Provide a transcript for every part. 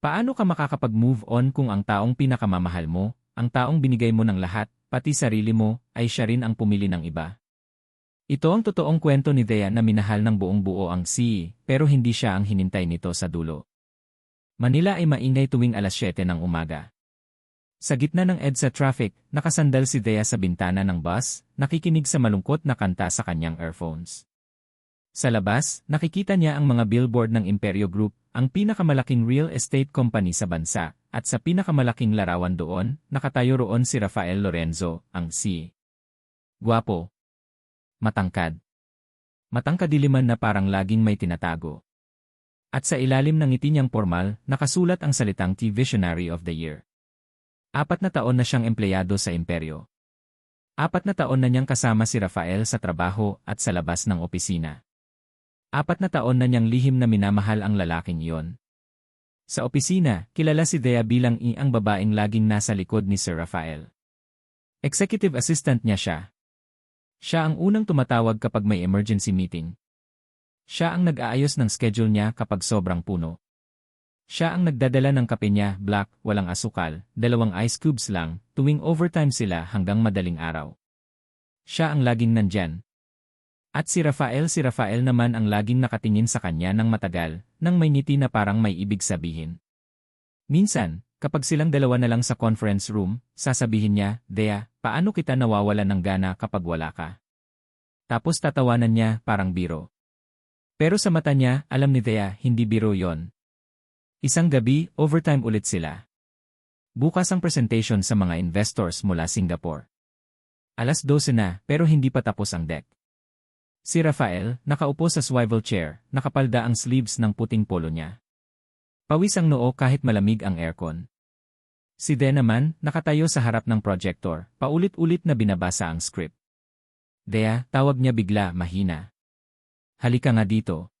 Paano ka makakapag-move on kung ang taong pinakamamahal mo, ang taong binigay mo ng lahat, pati sarili mo, ay siya rin ang pumili ng iba? Ito ang totoong kwento ni Thea na minahal ng buong buo ang CE, pero hindi siya ang hinintay nito sa dulo. Manila ay maingay tuwing alas 7 ng umaga. Sa gitna ng EDSA traffic, nakasandal si Thea sa bintana ng bus, nakikinig sa malungkot na kanta sa kanyang earphones. Sa labas, nakikita niya ang mga billboard ng Imperio Group, ang pinakamalaking real estate company sa bansa, at sa pinakamalaking larawan doon, nakatayo roon si Rafael Lorenzo, ang C. Guwapo. Matangkad. Matangkadiliman na parang laging may tinatago. At sa ilalim ng ngiti niyang formal, nakasulat ang salitang T Visionary of the Year. Apat na taon na siyang empleyado sa imperyo. Apat na taon na niyang kasama si Rafael sa trabaho at sa labas ng opisina. Apat na taon na niyang lihim na minamahal ang lalaking iyon. Sa opisina, kilala si Dea bilang i ang babaeng laging nasa likod ni Sir Rafael. Executive assistant niya siya. Siya ang unang tumatawag kapag may emergency meeting. Siya ang nag-aayos ng schedule niya kapag sobrang puno. Siya ang nagdadala ng kape niya, black, walang asukal, dalawang ice cubes lang, tuwing overtime sila hanggang madaling araw. Siya ang laging nandyan, at si Rafael si Rafael naman ang laging nakatingin sa kanya ng matagal, nang may ngiti na parang may ibig sabihin. Minsan, kapag silang dalawa na lang sa conference room, sasabihin niya, Dea, paano kita nawawala ng gana kapag wala ka? Tapos tatawanan niya, parang biro. Pero sa mata niya, alam ni Dea, hindi biro yon. Isang gabi, overtime ulit sila. Bukas ang presentation sa mga investors mula Singapore. Alas 12 na, pero hindi pa tapos ang deck. Si Rafael, nakaupo sa swivel chair, nakapalda ang sleeves ng puting polo niya. Pawis ang noo kahit malamig ang aircon. Si De naman, nakatayo sa harap ng projector, paulit-ulit na binabasa ang script. Dea, tawag niya bigla, mahina. Halika nga dito.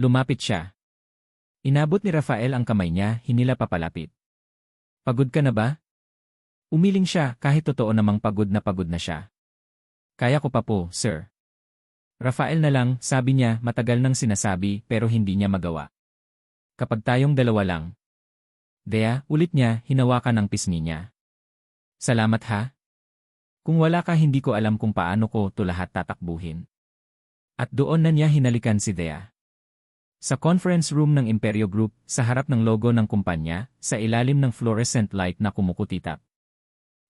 Lumapit siya. Inabot ni Rafael ang kamay niya, hinila papalapit. Pagod ka na ba? Umiling siya kahit totoo namang pagod na pagod na siya. Kaya ko pa po, sir. Rafael na lang, sabi niya, matagal nang sinasabi pero hindi niya magawa. Kapag tayong dalawa lang. Dea, ulit niya, hinawakan ang pisngi niya. Salamat ha. Kung wala ka hindi ko alam kung paano ko to lahat tatakbuhin. At doon na niya hinalikan si Dea. Sa conference room ng Imperio Group, sa harap ng logo ng kumpanya, sa ilalim ng fluorescent light na kumukutitap.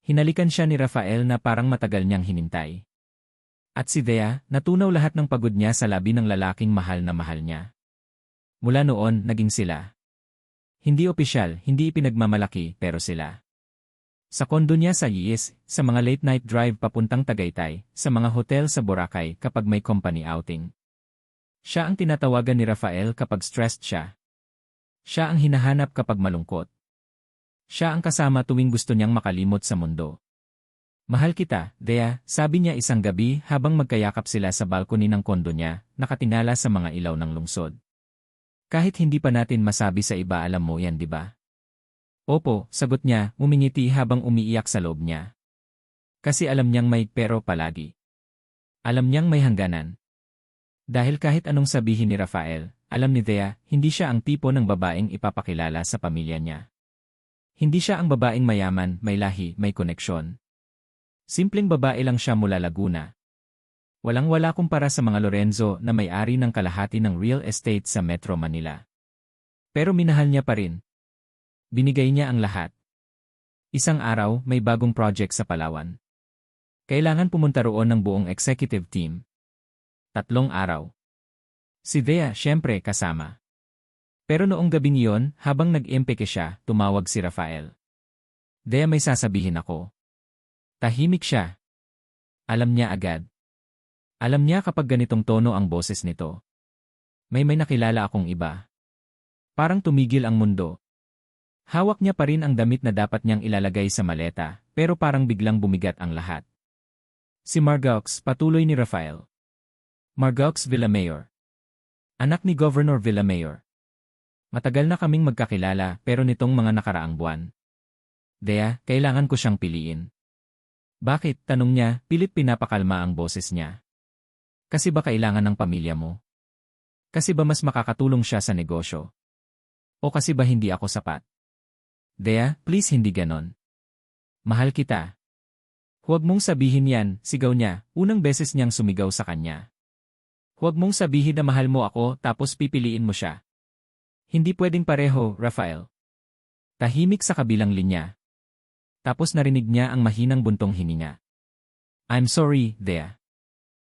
Hinalikan siya ni Rafael na parang matagal niyang hinintay. At si Dea, natunaw lahat ng pagod niya sa labi ng lalaking mahal na mahal niya. Mula noon, naging sila. Hindi opisyal, hindi ipinagmamalaki, pero sila. Sa kondo niya sa Yis, sa mga late-night drive papuntang Tagaytay, sa mga hotel sa Boracay kapag may company outing. Siya ang tinatawagan ni Rafael kapag stressed siya. Siya ang hinahanap kapag malungkot. Siya ang kasama tuwing gusto niyang makalimot sa mundo. Mahal kita, Dea, sabi niya isang gabi habang magkayakap sila sa balkoni ng kondo niya, nakatingala sa mga ilaw ng lungsod. Kahit hindi pa natin masabi sa iba alam mo yan di ba? Opo, sagot niya, umingiti habang umiiyak sa loob niya. Kasi alam niyang may pero palagi. Alam niyang may hangganan. Dahil kahit anong sabihin ni Rafael, alam ni Thea, hindi siya ang tipo ng babaeng ipapakilala sa pamilya niya. Hindi siya ang babaeng mayaman, may lahi, may koneksyon. Simpleng babae lang siya mula Laguna. Walang-wala kumpara sa mga Lorenzo na may-ari ng kalahati ng real estate sa Metro Manila. Pero minahal niya pa rin. Binigay niya ang lahat. Isang araw, may bagong project sa Palawan. Kailangan pumunta roon ng buong executive team. Tatlong araw. Si Dea, syempre, kasama. Pero noong gabing iyon, habang nag-impeke siya, tumawag si Rafael. Dea may sasabihin ako. Tahimik siya. Alam niya agad. Alam niya kapag ganitong tono ang boses nito. May may nakilala akong iba. Parang tumigil ang mundo. Hawak niya pa rin ang damit na dapat niyang ilalagay sa maleta, pero parang biglang bumigat ang lahat. Si Margaux, patuloy ni Rafael. Margaux Villamayor. Anak ni Governor Villamayor. Matagal na kaming magkakilala pero nitong mga nakaraang buwan. Dea, kailangan ko siyang piliin. Bakit, tanong niya, pilit pinapakalma ang boses niya. Kasi ba kailangan ng pamilya mo? Kasi ba mas makakatulong siya sa negosyo? O kasi ba hindi ako sapat? Dea, please hindi ganon. Mahal kita. Huwag mong sabihin yan, sigaw niya, unang beses niyang sumigaw sa kanya. Huwag mong sabihin na mahal mo ako tapos pipiliin mo siya. Hindi pwedeng pareho, Rafael. Tahimik sa kabilang linya. Tapos narinig niya ang mahinang buntong hininga. I'm sorry, Dea.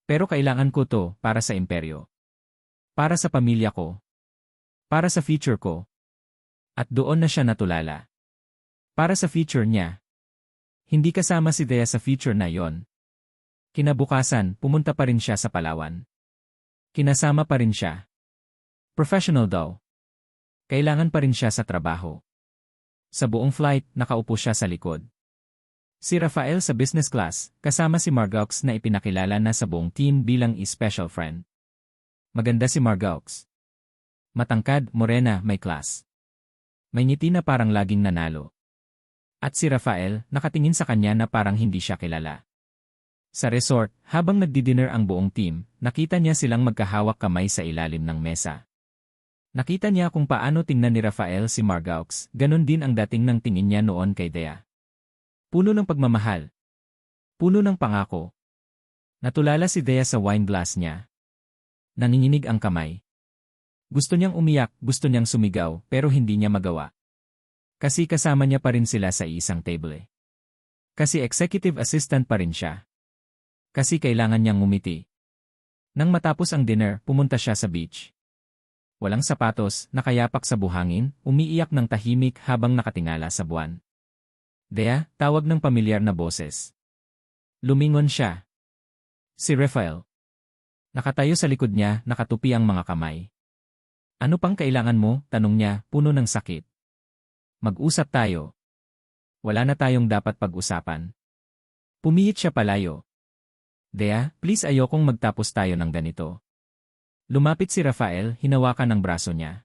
Pero kailangan ko to para sa imperyo. Para sa pamilya ko. Para sa future ko. At doon na siya natulala. Para sa future niya. Hindi kasama si Dea sa future na yon. Kinabukasan, pumunta pa rin siya sa Palawan. Kinasama pa rin siya. Professional daw. Kailangan pa rin siya sa trabaho. Sa buong flight, nakaupo siya sa likod. Si Rafael sa business class, kasama si Margaux na ipinakilala na sa buong team bilang i-special friend. Maganda si Margaux. Matangkad, morena, may class. May ngiti na parang laging nanalo. At si Rafael, nakatingin sa kanya na parang hindi siya kilala. Sa resort, habang nagdi-dinner ang buong team, nakita niya silang magkahawak kamay sa ilalim ng mesa. Nakita niya kung paano tingnan ni Rafael si Margaux, ganun din ang dating ng tingin niya noon kay Dea. Puno ng pagmamahal. Puno ng pangako. Natulala si Dea sa wine glass niya. Nanginginig ang kamay. Gusto niyang umiyak, gusto niyang sumigaw, pero hindi niya magawa. Kasi kasama niya pa rin sila sa isang table. Kasi executive assistant pa rin siya. Kasi kailangan niyang ngumiti. Nang matapos ang dinner, pumunta siya sa beach. Walang sapatos, nakayapak sa buhangin, umiiyak ng tahimik habang nakatingala sa buwan. Dea, tawag ng pamilyar na boses. Lumingon siya. Si Rafael. Nakatayo sa likod niya, nakatupi ang mga kamay. Ano pang kailangan mo? Tanong niya, puno ng sakit. Mag-usap tayo. Wala na tayong dapat pag-usapan. Pumihit siya palayo. Dea, please ayokong magtapos tayo ng ganito. Lumapit si Rafael, hinawakan ang braso niya.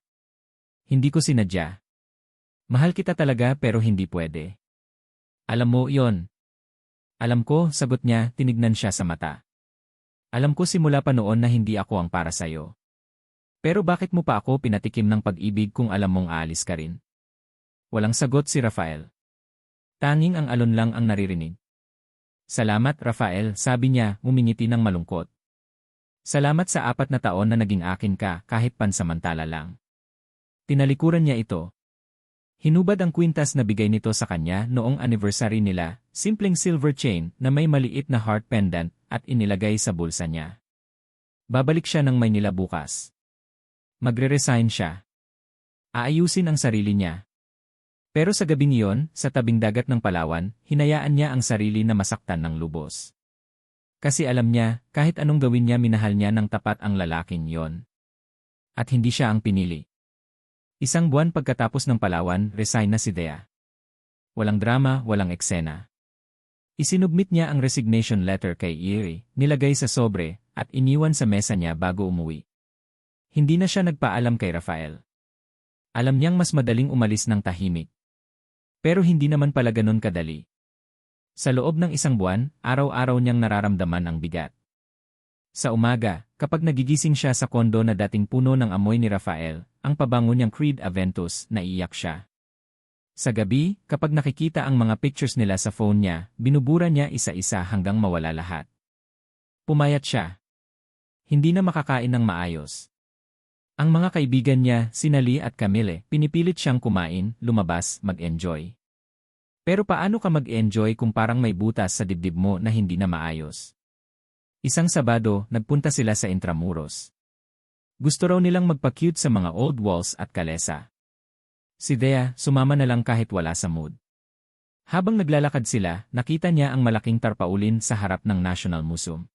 Hindi ko sinadya. Mahal kita talaga pero hindi pwede. Alam mo yon. Alam ko, sagot niya, tinignan siya sa mata. Alam ko simula pa noon na hindi ako ang para sa'yo. Pero bakit mo pa ako pinatikim ng pag-ibig kung alam mong aalis ka rin? Walang sagot si Rafael. Tanging ang alon lang ang naririnig. Salamat Rafael, sabi niya, umingiti ng malungkot. Salamat sa apat na taon na naging akin ka kahit pansamantala lang. Tinalikuran niya ito. Hinubad ang kwintas na bigay nito sa kanya noong anniversary nila, simpleng silver chain na may maliit na heart pendant at inilagay sa bulsa niya. Babalik siya ng Maynila bukas. Magre-resign siya. Aayusin ang sarili niya. Pero sa gabing iyon, sa tabing dagat ng Palawan, hinayaan niya ang sarili na masaktan ng lubos. Kasi alam niya, kahit anong gawin niya minahal niya ng tapat ang lalaking yon. At hindi siya ang pinili. Isang buwan pagkatapos ng Palawan, resign na si Dea. Walang drama, walang eksena. Isinubmit niya ang resignation letter kay Erie, nilagay sa sobre, at iniwan sa mesa niya bago umuwi. Hindi na siya nagpaalam kay Rafael. Alam niyang mas madaling umalis ng tahimik. Pero hindi naman pala ganun kadali. Sa loob ng isang buwan, araw-araw niyang nararamdaman ang bigat. Sa umaga, kapag nagigising siya sa kondo na dating puno ng amoy ni Rafael, ang pabango niyang Creed Aventus, naiyak siya. Sa gabi, kapag nakikita ang mga pictures nila sa phone niya, binubura niya isa-isa hanggang mawala lahat. Pumayat siya. Hindi na makakain ng maayos. Ang mga kaibigan niya, sinali at Camille, pinipilit siyang kumain, lumabas, mag-enjoy. Pero paano ka mag-enjoy kung parang may butas sa dibdib mo na hindi na maayos? Isang Sabado, nagpunta sila sa Intramuros. Gusto raw nilang magpa-cute sa mga old walls at kalesa. Si Dea, sumama na lang kahit wala sa mood. Habang naglalakad sila, nakita niya ang malaking tarpaulin sa harap ng National Museum.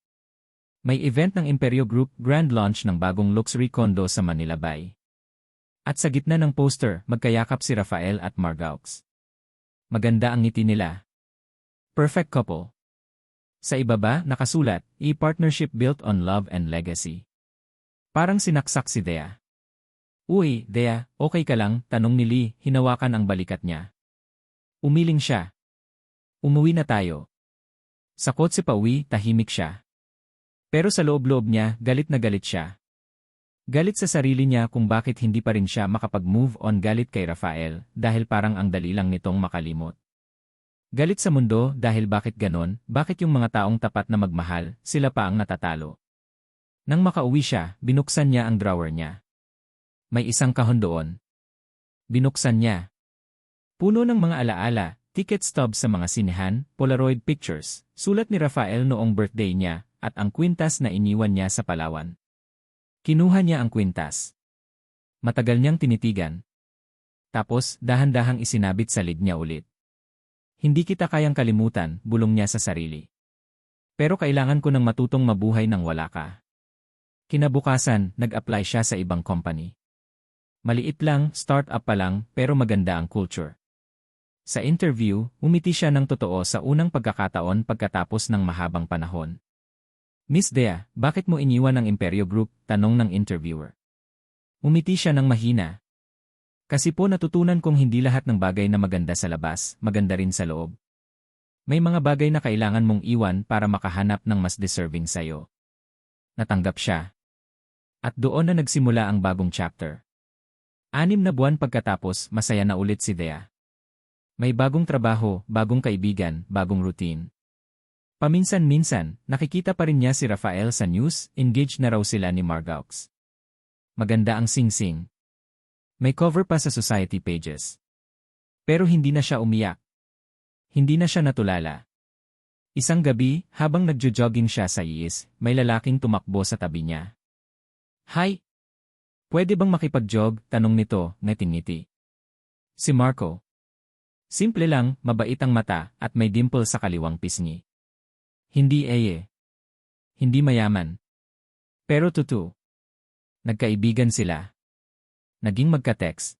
May event ng Imperio Group grand launch ng bagong luxury condo sa Manila Bay. At sa gitna ng poster, magkayakap si Rafael at Margaux. Maganda ang ngiti nila. Perfect couple. Sa ibaba, nakasulat, e-partnership built on love and legacy. Parang sinaksak si Dea. Uy, Dea, okay ka lang? Tanong ni Lee, hinawakan ang balikat niya. Umiling siya. Umuwi na tayo. Sa kotse pa uwi, tahimik siya. Pero sa loob-loob niya, galit na galit siya. Galit sa sarili niya kung bakit hindi pa rin siya makapag-move on galit kay Rafael dahil parang ang dali lang nitong makalimot. Galit sa mundo dahil bakit ganon, bakit yung mga taong tapat na magmahal, sila pa ang natatalo. Nang makauwi siya, binuksan niya ang drawer niya. May isang kahon doon. Binuksan niya. Puno ng mga alaala, ticket stub sa mga sinehan, Polaroid pictures, sulat ni Rafael noong birthday niya, at ang kwintas na iniwan niya sa Palawan. Kinuha niya ang kwintas. Matagal niyang tinitigan. Tapos, dahan-dahang isinabit sa lid niya ulit. Hindi kita kayang kalimutan, bulong niya sa sarili. Pero kailangan ko ng matutong mabuhay nang wala ka. Kinabukasan, nag-apply siya sa ibang company. Maliit lang, start-up pa lang, pero maganda ang culture. Sa interview, umiti siya ng totoo sa unang pagkakataon pagkatapos ng mahabang panahon. Miss Dea, bakit mo iniwan ang Imperio Group? Tanong ng interviewer. Umiti siya ng mahina. Kasi po natutunan kong hindi lahat ng bagay na maganda sa labas, maganda rin sa loob. May mga bagay na kailangan mong iwan para makahanap ng mas deserving sa'yo. Natanggap siya. At doon na nagsimula ang bagong chapter. Anim na buwan pagkatapos, masaya na ulit si Dea. May bagong trabaho, bagong kaibigan, bagong routine. Paminsan-minsan, nakikita pa rin niya si Rafael sa news, engaged na raw sila ni Margaux. Maganda ang sing-sing. May cover pa sa society pages. Pero hindi na siya umiyak. Hindi na siya natulala. Isang gabi, habang nagjo-jogging siya sa iis, may lalaking tumakbo sa tabi niya. Hi, Pwede bang makipag-jog? Tanong nito, ngiti-ngiti. Si Marco. Simple lang, mabait ang mata, at may dimple sa kaliwang pisngi. Hindi eye. Hindi mayaman. Pero tutu. Nagkaibigan sila. Naging magka-text.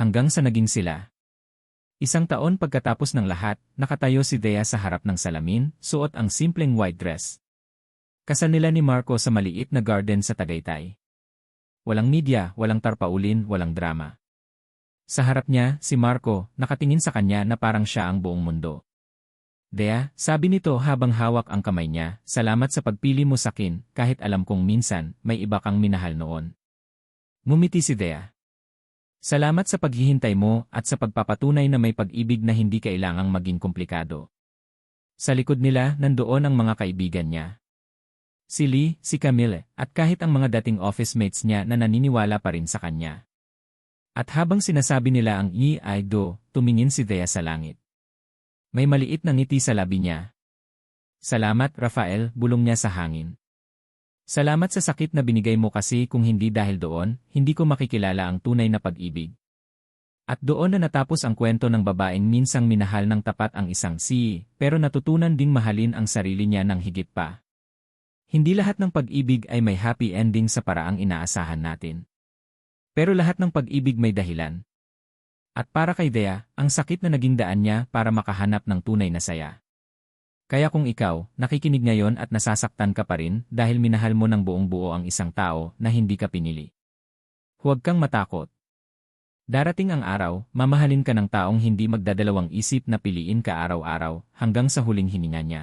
Hanggang sa naging sila. Isang taon pagkatapos ng lahat, nakatayo si Dea sa harap ng salamin, suot ang simpleng white dress. Kasal nila ni Marco sa maliit na garden sa Tagaytay. Walang media, walang tarpaulin, walang drama. Sa harap niya, si Marco, nakatingin sa kanya na parang siya ang buong mundo. Dea, sabi nito habang hawak ang kamay niya, salamat sa pagpili mo sa akin, kahit alam kong minsan, may iba kang minahal noon. Ngumiti si Dea. Salamat sa paghihintay mo at sa pagpapatunay na may pag-ibig na hindi kailangang maging komplikado. Sa likod nila, nandoon ang mga kaibigan niya, si Lee, si Camille, at kahit ang mga dating office mates niya na naniniwala pa rin sa kanya. At habang sinasabi nila ang i ay do, tumingin si Thea sa langit. May maliit na ngiti sa labi niya. Salamat, Rafael, bulong niya sa hangin. Salamat sa sakit na binigay mo kasi kung hindi dahil doon, hindi ko makikilala ang tunay na pag-ibig. At doon na natapos ang kwento ng babaeng minsang minahal ng tapat ang isang si, pero natutunan ding mahalin ang sarili niya ng higit pa. Hindi lahat ng pag-ibig ay may happy ending sa paraang inaasahan natin. Pero lahat ng pag-ibig may dahilan. At para kay Dea, ang sakit na naging daan niya para makahanap ng tunay na saya. Kaya kung ikaw, nakikinig ngayon at nasasaktan ka pa rin dahil minahal mo ng buong buo ang isang tao na hindi ka pinili. Huwag kang matakot. Darating ang araw, mamahalin ka ng taong hindi magdadalawang isip na piliin ka araw-araw hanggang sa huling hininga niya.